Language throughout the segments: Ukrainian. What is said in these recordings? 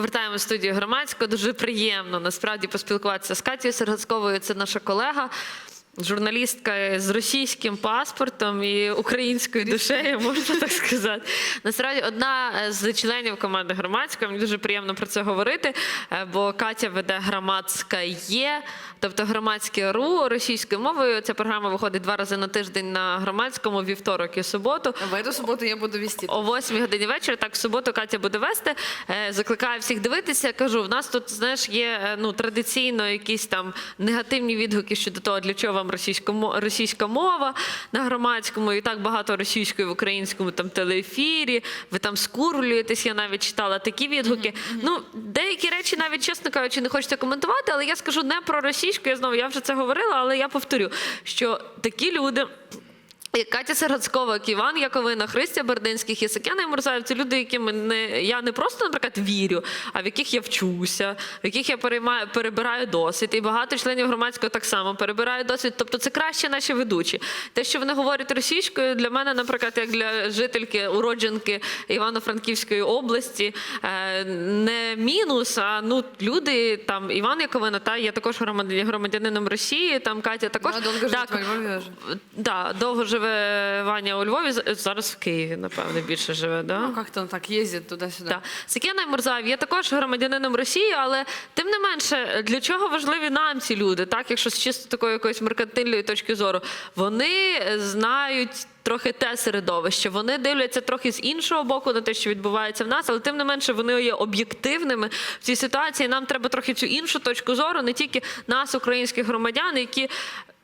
Повертаємо в студію громадську. Дуже приємно насправді поспілкуватися з Катією Сергацьковою. Це наша колега. Журналістка з російським паспортом і українською душею, можна так сказати. Насправді, одна з членів команди громадської. Мені дуже приємно про це говорити, е, бо Катя веде громадська є, тобто громадське ру російською мовою. Ця програма виходить два рази на тиждень на громадському вівторок і суботу. В эту субботу я буду вести. О 8 годині вечора, так в суботу Катя буде вести. Е, Закликаю всіх дивитися. Кажу, в нас тут знаєш є е, ну традиційно якісь там негативні відгуки щодо того, для чого вам мо- російська мова на громадському, і так багато російської в українському там телеефірі. Ви там скурлюєтесь, Я навіть читала такі відгуки. Ну деякі речі, навіть чесно кажучи, не хочеться коментувати, але я скажу не про російську. Я знову я вже це говорила, але я повторю, що такі люди. Катя Сергацькова, як Іван Яковина, Христя Бердинських і Сакяна Мурзаєв це люди, якими не я не просто, наприклад, вірю, а в яких я вчуся, в яких я переймаю, перебираю досвід. І багато членів громадського так само перебирають досвід. Тобто це краще наші ведучі. Те, що вони говорять російською, для мене, наприклад, як для жительки, уродженки Івано-Франківської області, е, не мінус, а ну люди там Іван Яковина, та є також громадянином Росії, там Катя також. Довго живе Так, во Да, довго живе Ваня у Львові, зараз в Києві, напевне, більше живе. Да? Ну, как-то так ездит туда-сюда. Так. Сакіна Мурзаєв є також громадянином Росії, але тим не менше, для чого важливі нам ці люди, так, якщо з чисто такої якоїсь меркантильної точки зору, вони знають. Трохи те середовище, вони дивляться трохи з іншого боку на те, що відбувається в нас, але тим не менше вони є об'єктивними в цій ситуації. Нам треба трохи цю іншу точку зору, не тільки нас, українських громадян, які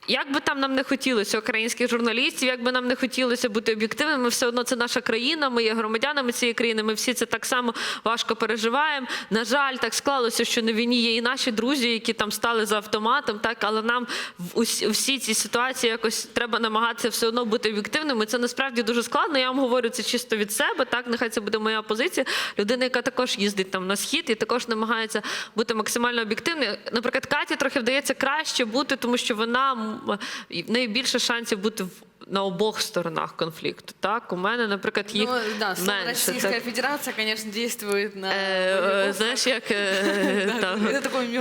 як би там нам не хотілося українських журналістів, як би нам не хотілося бути об'єктивними, все одно це наша країна, ми є громадянами цієї країни. Ми всі це так само важко переживаємо. На жаль, так склалося, що на війні є і наші друзі, які там стали за автоматом. Так, але нам в усі, ці ситуації якось треба намагатися все одно бути об'єктивними. Це насправді дуже складно. Я вам говорю це чисто від себе. Так, нехай це буде моя позиція. Людина, яка також їздить там на схід і також намагається бути максимально об'єктивною. Наприклад, Каті трохи вдається краще бути, тому що вона м, в неї більше шансів бути в. На обох сторонах конфлікту. Так, у мене, наприклад, їх Ну, да, менше. Российская Так, Федерация, конечно, действует на... е, знаєш, як е, там,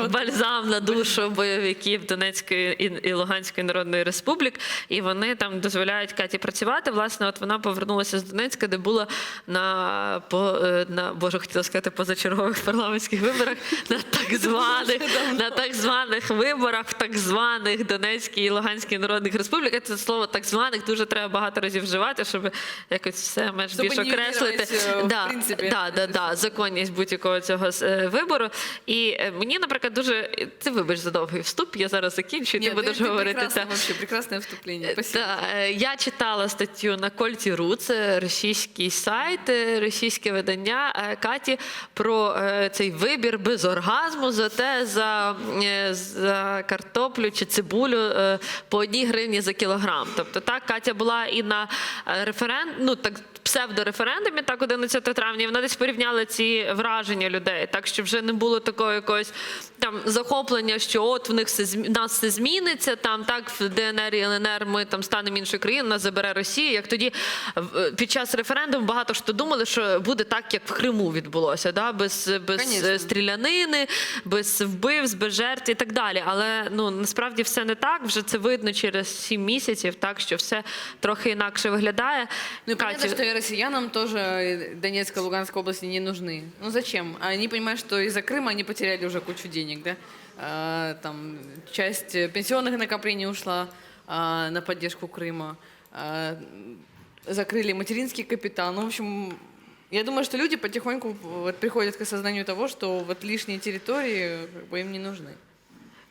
бальзам на душу бойовиків Донецької і, і Луганської Народної Республік, і вони там дозволяють Каті працювати. Власне, от вона повернулася з Донецька, де була на по е, на боже, хотіла сказати позачергових парламентських виборах на так званих на так званих виборах в так званих Донецькій і Луганській народних республіках. Це слово так званих дуже треба багато разів вживати, щоб якось все менш більш окреслити. Да, да, да, да, законність будь-якого цього е, вибору. І е, мені, наприклад, дуже ти вибач за довгий вступ. Я зараз закінчу. і Ти будеш говорити це. вступление. Спасибо. Е, я читала статтю на Кольті.ру, це російський сайт, російське видання Каті про цей вибір без оргазму за те за, за картоплю чи цибулю по одній гривні за кілограм. Тобто так Катя була і на референдум, ну так. Псевдореферендумі, так 11 травня, вона десь порівняла ці враження людей, так що вже не було такого якогось там захоплення, що от в них все нас все зміниться. Там так в ДНР і ЛНР ми там станемо іншою країною, нас забере Росія. Як тоді під час референдуму багато хто думали, що буде так, як в Криму відбулося, да? без, без Конечно. стрілянини, без вбивств, без жертв і так далі. Але ну насправді все не так. Вже це видно через сім місяців, так що все трохи інакше виглядає. Ну понятно, Катю, россиянам тоже Донецкая, Луганская области не нужны. Ну зачем? Они понимают, что из-за Крыма они потеряли уже кучу денег, да? А, там часть пенсионных накоплений ушла а, на поддержку Крыма. А, закрыли материнский капитал. Ну, в общем, я думаю, что люди потихоньку вот приходят к осознанию того, что вот лишние территории как бы, им не нужны.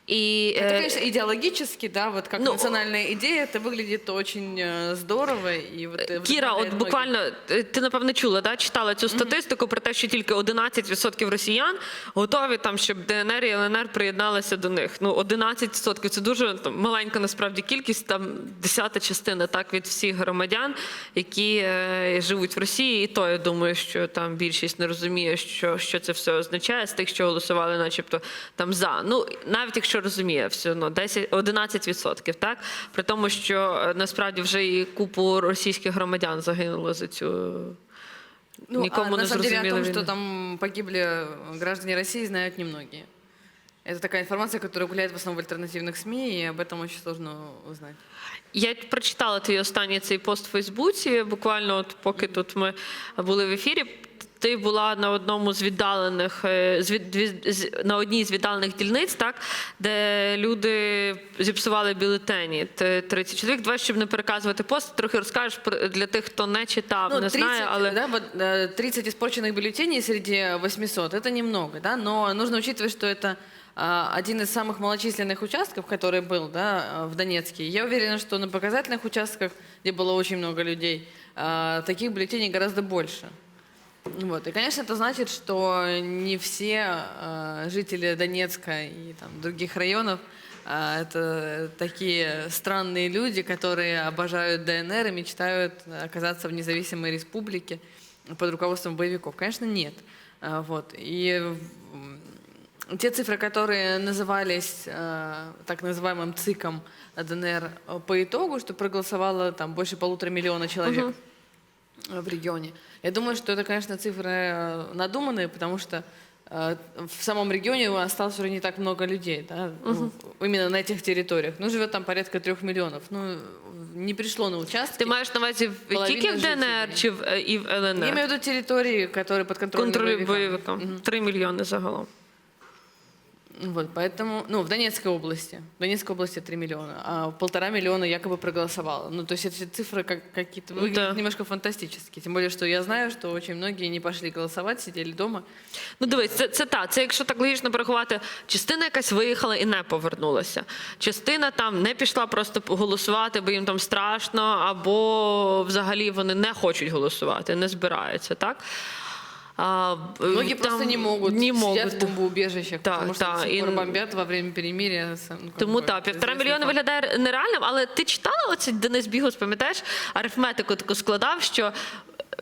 і, Это, е, конечно, идеологически, да, вот как ну, национальная идея, это выглядит очень э, здорово. И вот, э, Кіра, вдохновляет от многих. буквально е, ти напевне чула, да? читала цю статистику про те, що тільки 11% росіян готові там, щоб ДНР і ЛНР приєдналися до них. Ну 11% – це дуже там, маленька насправді кількість, там десята частина так від всіх громадян, які е, живуть в Росії. І то я думаю, що там більшість не розуміє, що, що це все означає з тих, що голосували, начебто там за. Ну навіть якщо розуміє, все одно 10, 11%, так при тому, що е, насправді вже і купу російських громадян загинуло за цю Ну, Нікому а не на самом деле о зрозуміла том, что війна. там погибли граждане России, знают немногие. Это такая информация, которая гуляет в основном в альтернативных СМИ, и об этом очень сложно узнать. Я прочитала твій останній цей пост в Фейсбуці. Буквально, от поки тут ми були в ефірі. Ти була на одному з віддалених е, з від- дві- з- на одній з віддалених дільниць, так де люди зіпсували бюлетені. Ти 30 чоловік. Давай, щоб не переказувати пост, трохи розкажеш про- для тих, хто не читав, Ну, не 30, знає, але да, вот, э, 30 испорченных бюллетеней среди 800 – это немного, да, но нужно учитывать, что это а, один из самых малочисленных участков, который был да, а, в Донецке. Я уверена, что на показательных участках, где было очень много людей, а, таких бюллетеней гораздо больше. Вот. И, конечно, это значит, что не все а, жители Донецка и там, других районов а, это такие странные люди, которые обожают ДНР и мечтают оказаться в независимой республике под руководством боевиков. Конечно, нет. А, Вот. И те цифры, которые назывались э, так называемым ЦИКом ДНР э, по итогу, что проголосовало там больше полутора миллиона человек э, в регионе. Я думаю, что это, конечно, цифры э, надуманные, потому что э, в самом регионе осталось уже не так много людей, да, ну, именно на этих территориях. Ну, живет там порядка трех миллионов. Ну, не пришло на участки. ти маєш на увазі в- Половина тільки в жителів. ДНР чи в е, і в Я ЛНР? имею в виду территории, которые под контролем Контролю бойовикам. Три мільйони загалом. Вот, поэтому, ну, в Донецкой области, в Донецкой области 3 миллиона, а полтора миллиона якобы проголосовало. Ну, то есть эти цифры как, какие-то выглядят Да. немножко фантастически. Тем более, что я знаю, что очень многие не пошли голосовать, сидели дома. Ну, дивись, це, це так. Це якщо так логічно порахувати, частина якась виїхала і не повернулася. Частина там не пішла просто голосувати, бо їм там страшно, або взагалі вони не хочуть голосувати, не збираються, так? А, Многие там просто не могут, Не сидят можуть. в бомбоубежищах, Да, потому что да, до сих и- пор бомбят во время перемирия. сам- ну, как Тому бы, так, это півтора известный мільйона факт. виглядає нереальним, але ти читала оці Денис Бігус, пам'ятаєш, арифметику таку складав, що.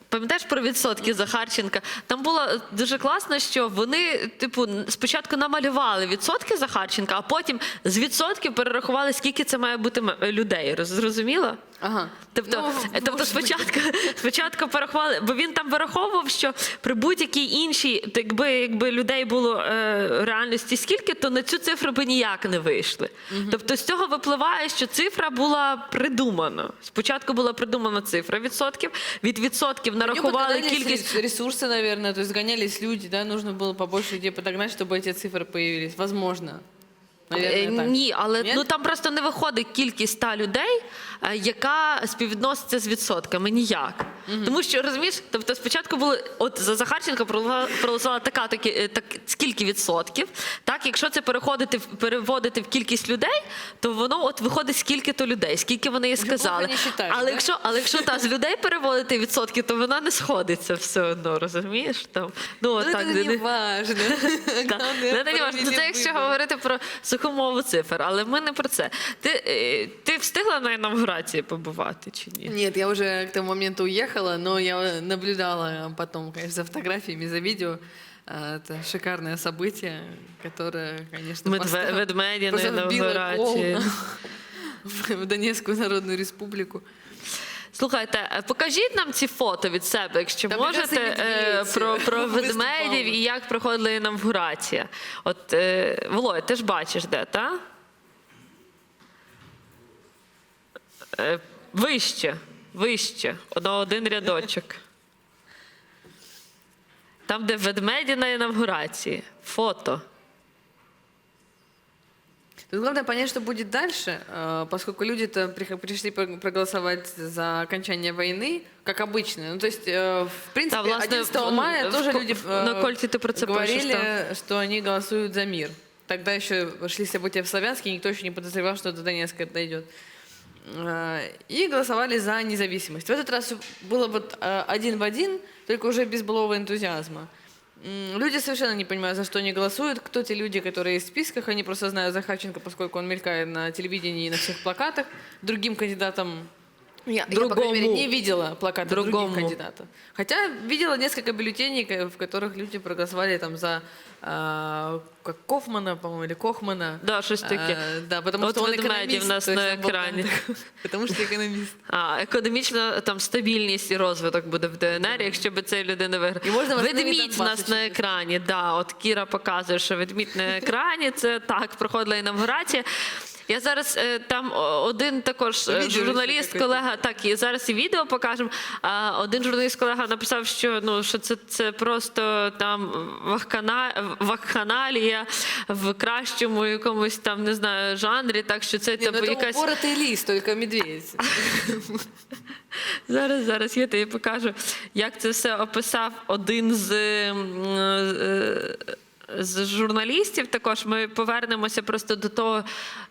Пам'ятаєш про відсотки Захарченка? Там було дуже класно, що вони, типу, спочатку намалювали відсотки Захарченка, а потім з відсотків перерахували, скільки це має бути м- людей. Роз- Зрозуміло? Ага. Тобто, Ну, тобто может быть. спочатку, спочатку порахували, бо він там вираховував, що при будь-якій іншій, то якби, якби людей було е, реальності скільки, то на цю цифру би ніяк не вийшли. Тобто з цього випливає, що цифра була придумана. Спочатку була придумана цифра відсотків, від відсотків У него нарахували подкрадались кількість. рес- ресурсы, наверное, то есть гонялись люди, да, нужно было побольше людей подогнать, чтобы эти цифры появились. Возможно. Е, Наверное. Ні, але Ні? ну там просто не виходить кількість та людей, е, яка співвідноситься з відсотками. Ніяк. Тому що розумієш, тобто спочатку було от за Захарченка проголосувала така, такі, е, так скільки відсотків. Так, якщо це переходити в- переводити в кількість людей, то воно от виходить скільки то людей, скільки вони і сказали. плохо але якщо, але якщо та з людей переводити відсотки, то вона не сходиться все одно, розумієш? Там ну Ну, так не- важно. Ну, не. Ну, Це якщо говорити про суху мову цифр, але ми не про це. Ти, е, ти встигла на інавгурації побувати чи ні? Нет, я уже к тому моменту уехала, но я наблюдала потом, конечно, за фотографиями, за видео. А, Это шикарное событие, которое, конечно, Медве- ведмеді на просто вбило в Донецкую Народную Республику. Слухайте, е, покажіть нам ці фото від себе, якщо Там можете, і е, про, про ведмедів і як проходила інавгурація. От, е, Володь, ти ж бачиш, де, та? Е, Вище, вище, на один рядочок. Там, де ведмеді на інавгурації. Фото. Тут главное понять, что будет дальше, э, поскольку люди-то прих- пришли про- проголосовать за окончание войны, как обычно. Ну, то есть, э, в принципе, власне, 11 в- мая в тоже ко- люди в- на э, Кольте ты про это говорили, пишешь, что они голосуют за мир. Тогда еще шли события в Славянске, никто еще не подозревал, что до Донецка дойдет. Э, И голосовали за независимость. В этот раз было вот э, один в один, только уже без былого энтузиазма. М, Люди совершенно не понимают, за что они голосуют, кто те люди, которые есть в списках. Они просто знают Захарченко, поскольку он мелькает на телевидении и на всех плакатах. Другим кандидатам Я, я, по крайней мере, Другому. не видела плакаты Другому. других кандидатов. Хотя видела несколько бюллетеней, ка- в которых люди проголосовали там за а, как Кофмана, по-моему, или Кохмана. Да, щось таке. А, да, потому От что он ведмеді в экономист. нас то есть на он был екрані. там- Потому что экономист. А, економічна там стабільність і розвиток буде в ДНР, якщо б цей людина виграв. І можна восстановити Ведмідь в Донбас, нас якщо на екрані. Да, от Кіра показує, що ведмідь на екрані. Це так проходила інавгурація. Я зараз е, там один також е, Відео журналіст, колега, так і зараз і відео покажемо. А один журналіст колега написав, що ну що це, це просто там вахкана, вакханалія в кращому якомусь там не знаю жанрі. Так що це Не, типу ну якась упоротый лист, только медведь. Зараз, зараз я тобі покажу, як це все описав один з, е, з журналістів. Також ми повернемося просто до того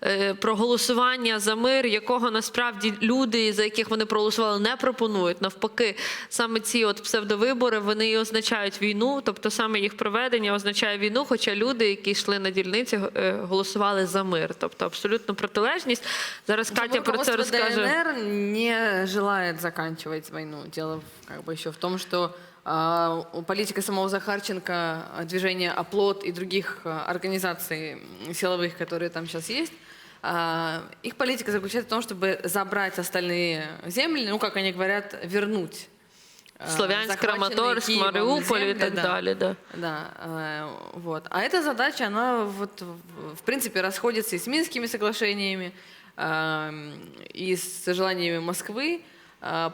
е, про голосування за мир, якого насправді люди, за яких вони проголосували, не пропонують. Навпаки, саме ці от псевдовибори вони і означають війну, тобто саме їх проведення означає війну. Хоча люди, які йшли на дільниці, е, голосували за мир, тобто абсолютно протилежність. Зараз Катя про це розкаже. ДНР не желает заканчивать войну. Дело в- как бы в том, что а, у политика самого Захарченко, а, движения «Оплот» и других а, организаций м, силовых, которые там сейчас есть, а, их политика заключается в том, чтобы забрать остальные земли, ну, как они говорят, вернуть. а, Слов'янськ, захваченные Краматорськ, Киевом Маріуполь і земли, так да. далі. Да. Да, э, вот. А эта задача, она вот, в- в принципе, расходится и с Минскими соглашениями, эм, и с желаниями Москвы, а,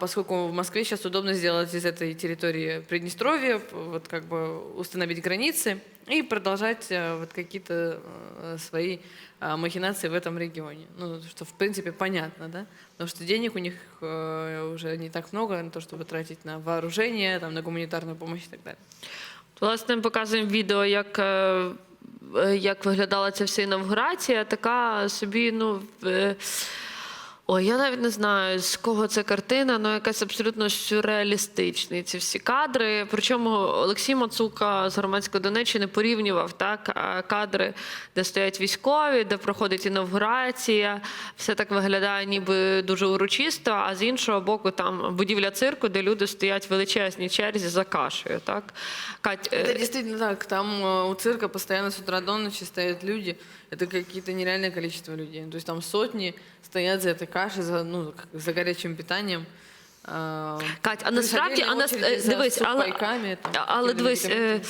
поскольку в Москве сейчас удобно сделать из этой территории Приднестровье, п- вот как бы установить границы и продолжать э, вот какие-то э, свои а, махинации в этом регионе. Ну, что, в принципе, понятно, да? Потому что денег у них э, уже не так много на то, чтобы тратить на вооружение, там, на гуманитарную помощь и так далее. Власне, показуємо відео, як, е, е, як виглядала ця вся інавгурація. Така собі, ну. е, Ой, я навіть не знаю, з кого це картина, але якась абсолютно сюрреалістична. Ці всі кадри. Причому Олексій Мацука з громадської Донеччини порівнював так, а, кадри, де стоять військові, де проходить інавгурація. Все так виглядає ніби дуже урочисто, а з іншого боку, там будівля цирку, де люди стоять в величезній черзі за кашею. Так? Кать, е, Это действительно так. Там э, у цирка постоянно с утра до ночи стоят люди. Это какие-то нереальное количество людей. То есть там сотни стоят за этой кашей, за, ну, за горячим питанием. А, Кать, а насправді, а нас е, за дивись, але, там, але дивись, е,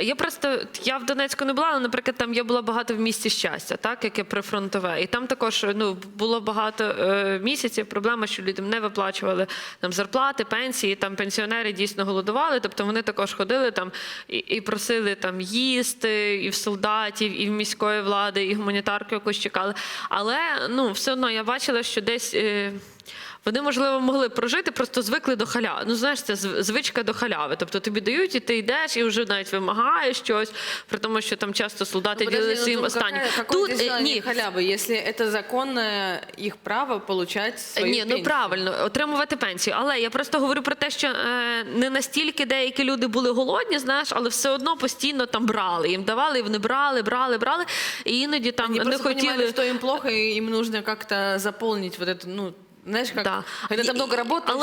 я просто я в Донецьку не була, але, наприклад, там я була багато в місті щастя, так яке прифронтове, і там також ну було багато е, місяців. Проблема, що людям не виплачували там зарплати, пенсії. Там пенсіонери дійсно голодували. Тобто вони також ходили там і, і просили там їсти, і в солдатів, і в міської влади, і гуманітарку якусь чекали. Але ну все одно я бачила, що десь. Е, вони, можливо, могли прожити, просто звикли до халяви. Ну, знаєш, це зв- звичка до халяви. Тобто тобі дають, і ти йдеш, і вже навіть вимагаєш щось, при тому, що там часто солдати Ну, подожди, ділили ну, своїм ну, останнім. какая- какое Тут здесь е, желание ні, халявы, если это законное их право получать свою ні, ну пенсию? правильно, отримувати пенсію. Але я просто говорю про те, що е, не настільки деякі люди були голодні, знаєш, але все одно постійно там брали. Їм давали, і вони брали, брали, брали. І іноді там Они не просто понимали, хотіли. что им плохо, и им нужно как-то заполнить вот эту, ну, знаешь, як, Да. когда ты І- много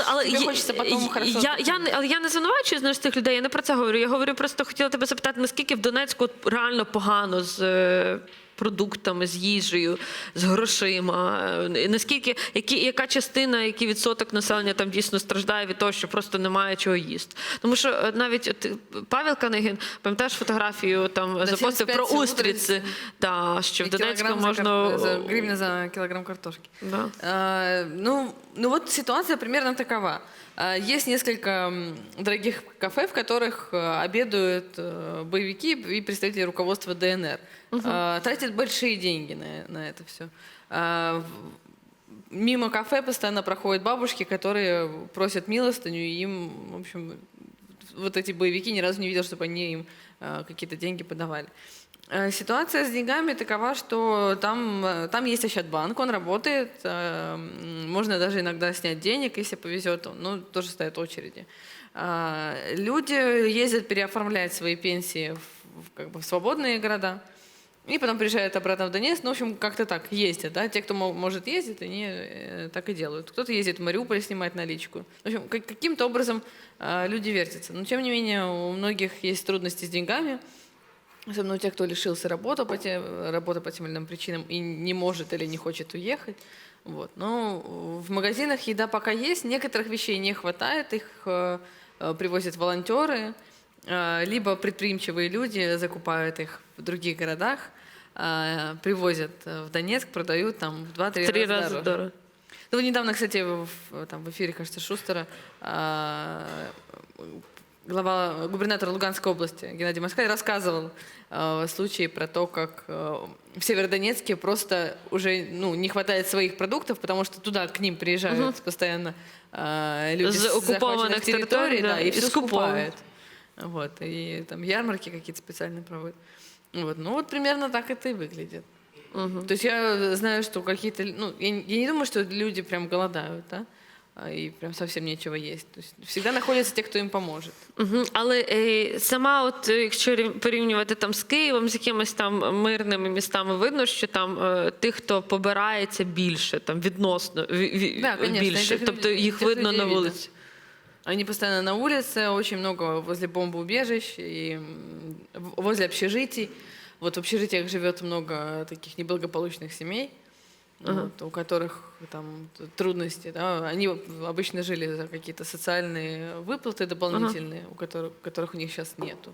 але, тобі я- хочеться потім я- хорошо... Я, я, не- але я не звинувачую знаєш, тих людей, я не про це говорю. Я говорю, просто хотіла тебе запитати, наскільки в Донецьку реально погано з е, продуктами, з їжею, з грошима. Е, Наскільки, які, яка частина, який відсоток населення там дійсно страждає від того, що просто немає чого їсти? Тому що е, навіть от, е, Павел Канегін, пам'ятаєш фотографію, там запостив 75 про устриці, та, що в Донецьку можна. за гривна за килограмм картошки. Да. А, ну, ну вот ситуация примерно такова. А, Есть несколько дорогих кафе, в которых а, обедают э, боевики и представители руководства ДНР. А, Тратят большие деньги на, на это все. Мимо кафе постоянно проходят бабушки, которые просят милостыню, и им, в общем, вот эти боевики ни разу не видел, чтобы они им а, какие-то деньги подавали. Э, Ситуация с деньгами такова, что там, э, там есть Ощадбанк, он работает, э, можно даже иногда снять денег, если повезет, ну, тоже стоят очереди. Люди ездят переоформлять свои пенсии в, как бы в свободные города, И потом приезжают обратно в Донецк. Ну, в общем, как-то так ездят, да. Те, кто мо- может ездить, они так и делают. Кто-то ездит в Мариуполь снимать наличку. В общем, как- каким-то образом люди вертятся. Но, тем не менее, у многих есть трудности с деньгами. Особенно у тех, кто лишился работы по, тем, работы по тем или иным причинам и не может или не хочет уехать. Вот. Но в магазинах еда пока есть, некоторых вещей не хватает, их э, э, привозят волонтеры, э, либо предприимчивые люди закупают их в других городах, э, привозят э, в Донецк, продают там в 2-3 Три раза дороже. дорого. Ну, недавно, кстати, в, в- там, в эфире, кажется, Шустера, глава, губернатор Луганской области Геннадий Москаль рассказывал а, случаи про то, как а, в Северодонецке просто уже ну, не хватает своих продуктов, потому что туда к ним приезжают постоянно а, люди С с оккупованных захваченных территорий, территорий, да, да, и и все скуповывают. скупают. Вот, и там ярмарки какие-то специальные проводят. Вот, ну вот примерно так это и выглядит. То есть я знаю, что какие-то... Ну, я, не- я не думаю, что люди прям голодают, да? а, И прям совсем нечего есть. То есть всегда находятся те, кто им поможет. Угу. Але е, сама, от е, якщо рів- порівнювати там з Києвом, з якимись там мирними містами, видно, що там е, тих, хто побирається більше, там відносно ві- ві- Да, конечно, більше. этих Тобто людей- їх этих видно людей на видно. вулиці. Они постоянно на улице, очень много возле бомбоубежищ и м, в- возле общежитий. Вот в общежитиях живет много таких неблагополучных семей, вот, у которых там т- трудности. Да? Они обычно жили за какие-то социальные выплаты дополнительные, у которых, которых у них сейчас нету.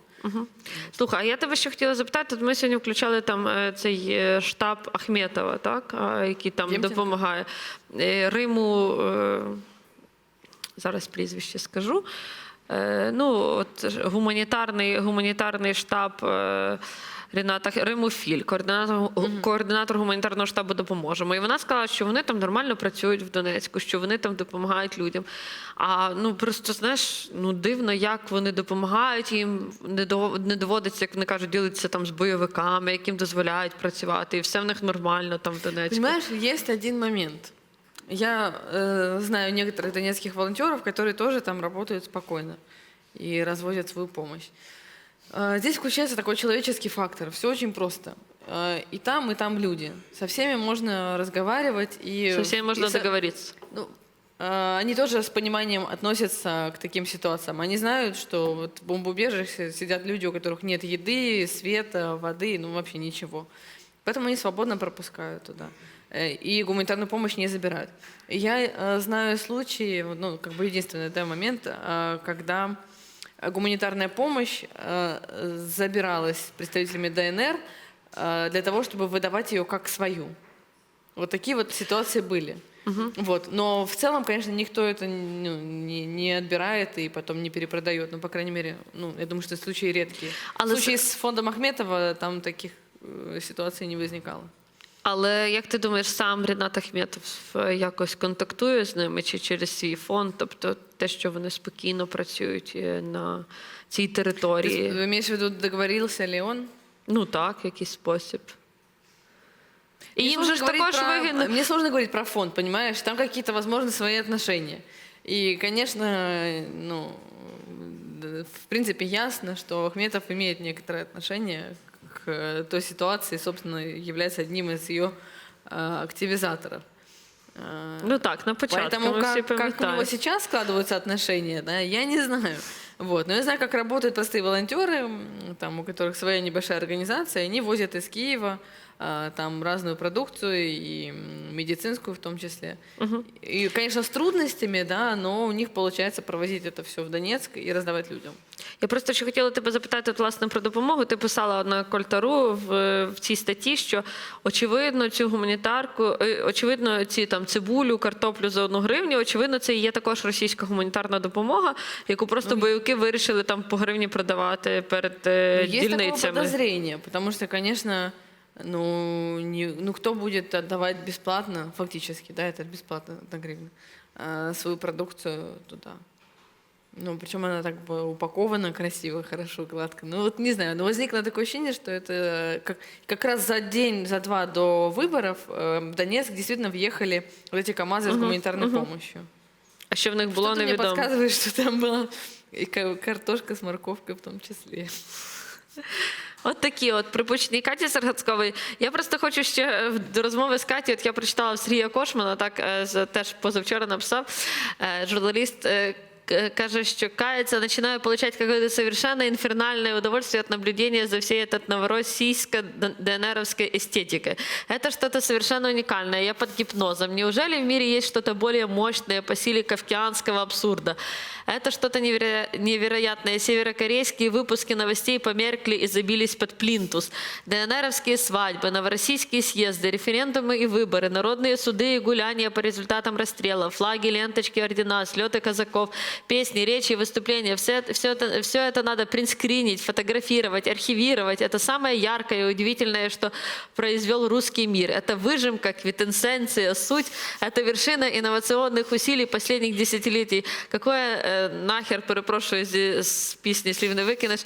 Слухай, а я тебе ще хотіла запитати. От ми сьогодні включали там е, цей е, штаб Ахметова, так, а, який там Ємченка. допомагає. Е, Риму, е, зараз прізвище скажу. Е, Ну, от ж гуманітарний, гуманітарний штаб е, Ріната Х- Риму Філь, координатор, координатор гуманітарного штабу допоможемо. І вона сказала, що вони там нормально працюють в Донецьку, що вони там допомагають людям. А ну просто знаєш, ну дивно, як вони допомагають їм, не до- не доводиться, як вони кажуть, ділитися там з бойовиками, яким дозволяють працювати, і все в них нормально там в Донецьку. Понимаешь, есть один момент. Я э, знаю некоторых донецких волонтеров, которые тоже там работают спокойно и развозят свою помощь. Э, здесь включается такой человеческий фактор. Все очень просто. Э, и там, и там люди. Со всеми можно разговаривать и... Со всеми можно и со- договориться. ну, э, они тоже с пониманием относятся к таким ситуациям. Они знают, что вот в бомбоубежище сидят люди, у которых нет еды, света, воды, ну вообще ничего. Поэтому они свободно пропускают туда. Э, И гуманитарную помощь не забирают. Я э, знаю случаи, ну, как бы единственный да, момент, когда гуманитарная помощь э, забиралась представителями ДНР э, для того, чтобы выдавать ее как свою. Вот такие вот ситуации были. Вот. Но в целом, конечно, никто это ну, не, не отбирает и потом не перепродает. Ну, по крайней мере, ну, я думаю, что случаи редкие. А в на случае с фондом Ахметова там таких э, ситуаций не возникало. Але як ти думаєш, сам Рінат Ахметов е, якось контактує з ними чи через свій фонд? Тобто те, що вони спокійно працюють е, на цій території? Вы имеешь в виду, договорился ли он? Ну так, якийсь спосіб. І Мне їм же ж також про- вигідно. Мне сложно говорить про фонд, понимаешь? Там какие-то, возможно, свои отношения. И, конечно, ну, в принципе, ясно, что Ахметов имеет некоторое отношение к э, той ситуации, собственно, является одним из ее э, активизаторов. Э, Ну так, на початку Поэтому как, как у него сейчас складываются отношения, да, я не знаю. Вот. Но я знаю, как работают простые волонтеры, там, у которых своя небольшая организация, они возят из Киева там разную продукцию и медицинскую в том числе. И, конечно, с трудностями, да, но у них получается провозить это все в Донецк и раздавать людям. Я просто ще хотіла тебе запитати от, власне про допомогу. Ти писала на Кольтару в, в цій статті, що очевидно цю гуманітарку, е, очевидно, ці там цибулю, картоплю за одну гривню. Очевидно, це і є також російська гуманітарна допомога, яку просто бойовики вирішили там по гривні продавати перед е, Ну, дільницями. подозрение, потому что, конечно, ну, не, ну кто будет отдавать бесплатно, фактически, да, это бесплатно на гривну, а, свою продукцию туда. Ну, причем она так бы упакована красиво, хорошо, гладко. Ну, вот не знаю, но возникло такое ощущение, что это как, как раз за день, за два до выборов э, в Донецк действительно въехали вот эти КАМАЗы с гуманитарной помощью. А що в них було Что-то мне невідомо. подсказывает, что там была и ка- картошка с морковкой в том числе. От такі от припущені Каті Сергацькової. Я просто хочу ще е, до розмови з Каті. От я прочитала в Сергія Кошмана, так е, з- теж позавчора написав е, журналіст. Каже, що кается, начинаю получать какое-то совершенно инфернальное удовольствие от наблюдения за всей этой новороссийско-ДНРовской эстетикой. Это что-то совершенно уникальное. Я под гипнозом. Неужели в мире есть что-то более мощное по силе кавкианского абсурда? Это что-то неверо- невероятное. Северокорейские выпуски новостей померкли и забились под плинтус. ДНРовские свадьбы, новороссийские съезды, референдумы и выборы, народные суды и гуляния по результатам расстрела, флаги, ленточки, ордена, слеты казаков, песни, речи, выступления. Все, это- все, это, все это надо принтскринить, фотографировать, архивировать. Это самое яркое и удивительное, что произвел русский мир. Это выжимка, квитэнсенция, суть. Это вершина инновационных усилий последних десятилетий. Какое э, нахер, перепрошую, з, з пісні слів не викинеш.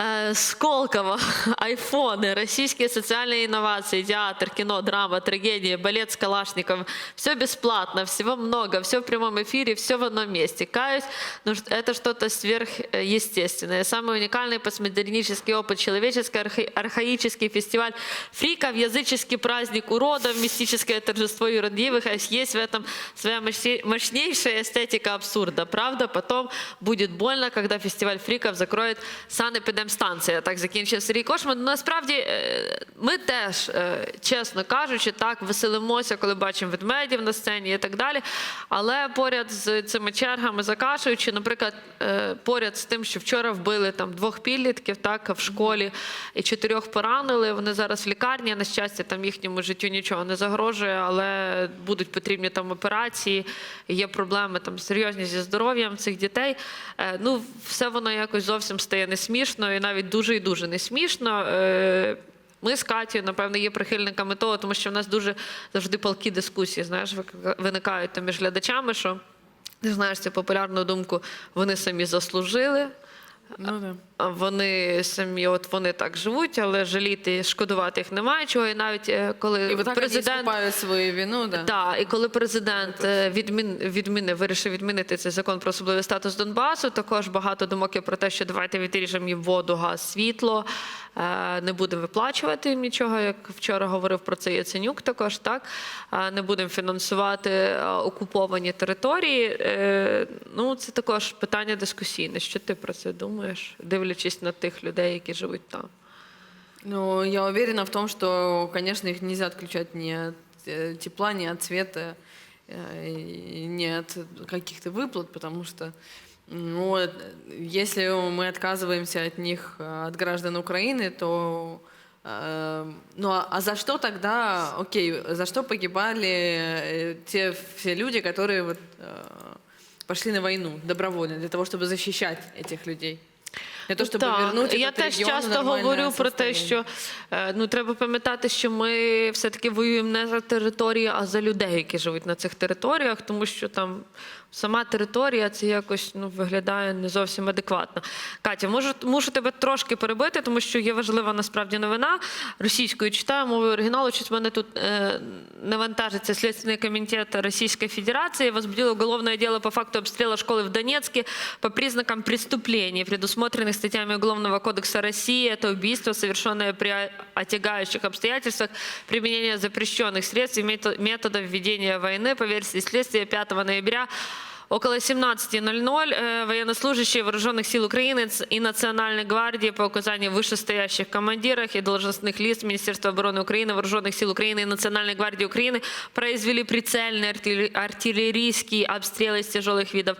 Э, Сколково, айфоны, российские социальные инновации, театр, кино, драма, трагедия, балет с Калашниковым. Все бесплатно, всего много, все в прямом эфире, все в одном месте. Каюсь, но ш- это что-то сверхъестественное. Самый уникальный постмодернический опыт, человеческий арха- архаический фестиваль фриков, языческий праздник уродов, мистическое торжество юродивых, а есть в этом своя мощней- мощнейшая эстетика абсурда. Правда, потом будет больно, когда фестиваль фриков закроет санепідемстанція. Так закінчив Сергій Кошман. Насправді е, ми теж, е, чесно кажучи, так веселимося, коли бачимо ведмедів на сцені і так далі. Але поряд з цими чергами закашуючи, наприклад, е, поряд з тим, що вчора вбили там двох підлітків, так в школі і чотирьох поранили. Вони зараз в лікарні. На щастя, там їхньому життю нічого не загрожує, але будуть потрібні там операції. Є проблеми там серйозні зі здоров'ям цих дітей. Ну, все воно якось зовсім стає не смішно, і навіть дуже і дуже не смішно. Е, Ми з Катією, напевно, є прихильниками того, тому що в нас дуже завжди палкі дискусії, знаєш, виникають там між глядачами, що ти знаєш цю популярну думку, вони самі заслужили. Ну да. Вони самі, от вони так живуть, але жаліти, шкодувати їх немає чого. І навіть е, коли і так президент свою вину, да. да і коли президент е, відмін, відміни вирішив відмінити цей закон про особливий статус Донбасу, також багато думок є про те, що давайте відріжемо їм воду, газ, світло, не будемо виплачувати їм нічого, як вчора говорив про це Яценюк також, так? Е, Не будемо фінансувати е, окуповані території. Е, Ну, це також питання дискусійне. Що ти про це думаєш, дивлячись на тих людей, які живуть там? Ну, я уверена в том, что, конечно, их нельзя отключать ни от э, тепла, ни от света, э, и ни от каких-то выплат, потому что ну, вот, если мы отказываемся от них, э, от граждан Украины, то э, ну а а за что тогда, окей, за что погибали э, те все люди, которые вот, э, пошли на войну добровольно для того, чтобы защищать этих людей? Для того, чтобы Так, вернуть я этот теж регион в часто нормальное говорю про те, состояние. що е, ну треба пам'ятати, що ми все-таки воюємо не за території, а за людей, які живуть на цих територіях, тому що там сама територія це якось ну виглядає не зовсім адекватно. Катя, можу мушу тебе трошки перебити, тому що є важлива насправді новина. Російською читаю мовою оригіналу. Щось в мене тут е, не вантажиться Следственный комитет Российской Федерации возбудил уголовное дело по факту обстрела школы в Донецке по признакам преступлений, предусмотренных статьями Уголовного кодекса России. Это убийство, совершенное при отягающих обстоятельствах, применение запрещенных средств и мето- методов ведения войны по версии следствия 5 ноября Около 17.00 э, военнослужащие Вооруженных сил Украины ц- и Национальной гвардии по указанию вышестоящих командиров и должностных лиц Министерства обороны Украины, Вооруженных сил Украины и Национальной гвардии Украины произвели прицельные артиллер- артиллерийские обстрелы из тяжелых видов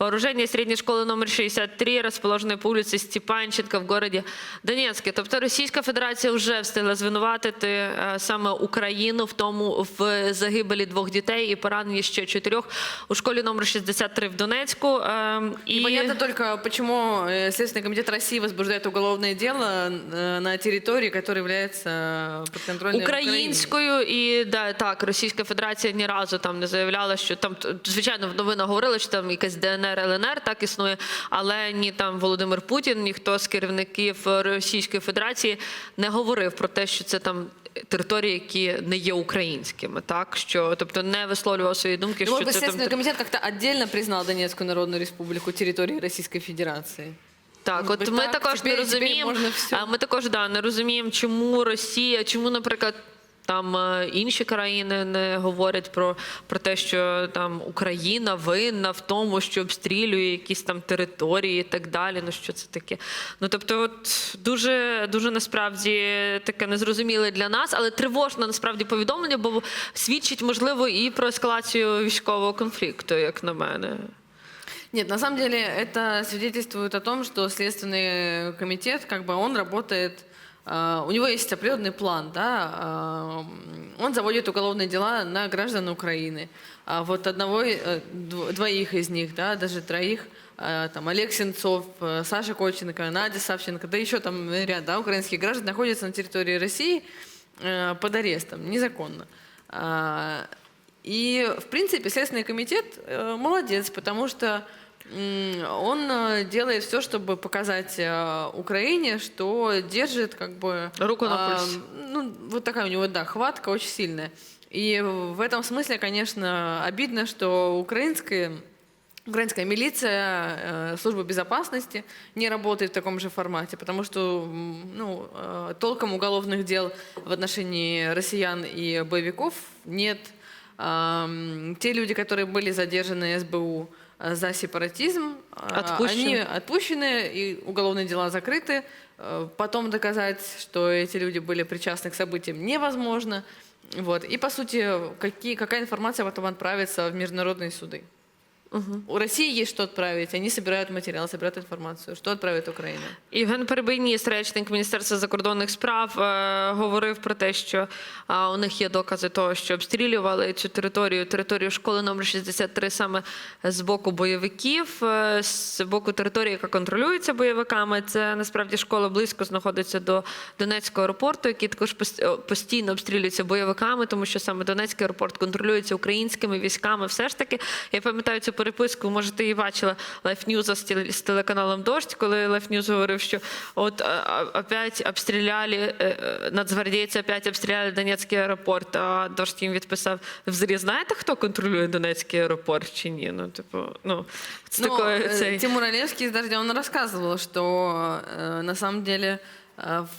вооружения средней школы номер 63, расположенной по улице Степанченко в городі Донецьке. Тобто Російська Федерація вже встигла звинуватити е, саме Україну в тому в загибелі двох дітей і пораненні ще чотирьох у школі номер 63 в Донецьку. Е, І Непонятно только, почему э, Следственный комитет России возбуждает уголовное дело э, на территории, которая является подконтрольной Украине. Українською і да, так, Російська Федерація ні разу там не заявляла, що там т- звичайно в новинах говорили, що там якась ДНР, ЛНР так існує, але ні там Володимир Путін, ніхто з керівників Російської Федерації не говорив про те, що це там. Території, які не є українськими, так що тобто не висловлював свої думки, Ну, що может быть, це там Следственный комитет как-то отдельно признал Донецкую Народную Республику территорией Российской Федерации. Так, Может от быть, ми так, також не теперь- теперь розуміємо. можно всё. а Ми також да, не розуміємо, чому Росія, чому, наприклад. Там е, інші країни не говорять про, про те, що там Україна винна в тому, що обстрілює якісь там території і так далі. Ну що це таке? Ну тобто, от дуже дуже насправді таке незрозуміле для нас, але тривожне насправді повідомлення, бо свідчить можливо і про ескалацію військового конфлікту, як на мене. Нет, на самом деле это свидетельствует о том, что Следственный комитет, как бы он работает, а, у него есть определенный план, да, а, он заводит уголовные дела на граждан Украины. А вот одного, э, дво- двоих из них, да, даже троих, а, там Олег Сенцов, э, Саша Коченко, Надя Савченко, да еще там ряд, да, украинских граждан находятся на территории России э, под арестом, незаконно. А, И, в принципе, Следственный комитет э, молодец, потому что м, он э, делает все, чтобы показать э, Украине, что держит как бы... Руку на а, пульсе. Ну, вот такая у него, да, хватка очень сильная. И в этом смысле, конечно, обидно, что украинская, украинская милиция, э, служба безопасности не работает в таком же формате, потому что ну, толком уголовных дел в отношении россиян и боевиков нет. Те люди, которые были задержаны СБУ за сепаратизм, а, Отпущены. они отпущены, и уголовные дела закрыты. Э, Потом доказать, что эти люди были причастны к событиям, невозможно. Вот. И, по сути, какие, какая информация потом отправится в международные суды? У России есть что отправить. Они собирают материал, собирают информацию. Что отправит Украина? Євген Перебийніс, речник Міністерства закордонних справ, е, говорив про те, що е, у них є докази того, що обстрілювали цю територію, територію школи номер 63 саме з боку бойовиків, е, з боку території, яка контролюється бойовиками. Це насправді школа близько знаходиться до Донецького аеропорту, який також пос- постійно обстрілюється бойовиками, тому що саме Донецький аеропорт контролюється українськими військами. Все ж таки, я пам'ятаю цю переписку, може, ти її бачила Life News з теле- з телеканалом Дождь, коли Life News говорив, що от а, а, опять обстріляли, е, е, нацгвардійці опять обстріляли Донецький аеропорт, а Дождь їм відписав, взагалі знаєте, хто контролює Донецький аеропорт чи ні? Ну, типу, ну, це Ну, такое, э, цей... Тимур Олевский из «Дождя», он рассказывал, что э, на самом деле э, в-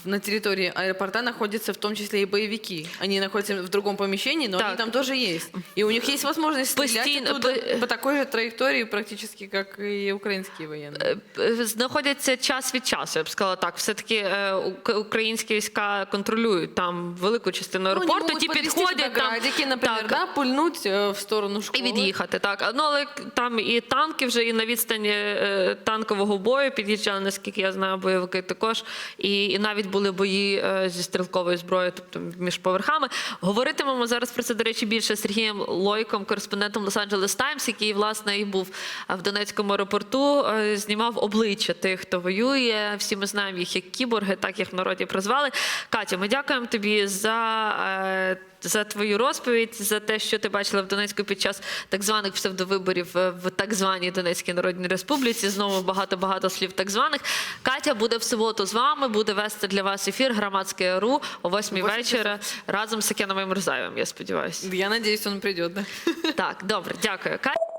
на территории аэропорта находятся в том числе и боевики. Они находятся в другом помещении, но они Так. там тоже есть. И у них есть возможность стрелять Постійно, оттуда по- по такой же траектории практически, как и украинские военные. Е, е, знаходяться час від часу, я б сказала так. Все-таки е, ук- українські війська контролюють там велику частину Ну, они аеропорту, могут ті подвести підходять сюда там. градики, например, так, да, пульнуть э, в сторону школы. І від'їхати, так. А, Ну, але к- там і танки вже і на відстані е, танкового бою під'їжджали, наскільки я знаю, бойовики також. І, і навіть були бої е, зі стрілковою зброєю, тобто між поверхами. Говоритимемо зараз про це, до речі, більше Сергієм Лойком, кореспондентом Лос-Анджелес Таймс, який, власне, і був е, в Донецькому аеропорту, е, знімав обличчя тих, хто воює. Всі ми знаємо їх як кіборги, так їх в народі прозвали. Катя, ми дякуємо тобі за. За твою розповідь, за те, що ти бачила в Донецьку під час так званих псевдовиборів е, в так званій Донецькій Народній Республіці. Знову багато-багато слів так званих. Катя буде в суботу з вами, буде вести для вас ефір громадське РУ о 8 вечора разом з Сакеновим Мирзаєвим. я сподіваюся. Я надіюсь, він прийде. да. Так, добре, дякую. Катя.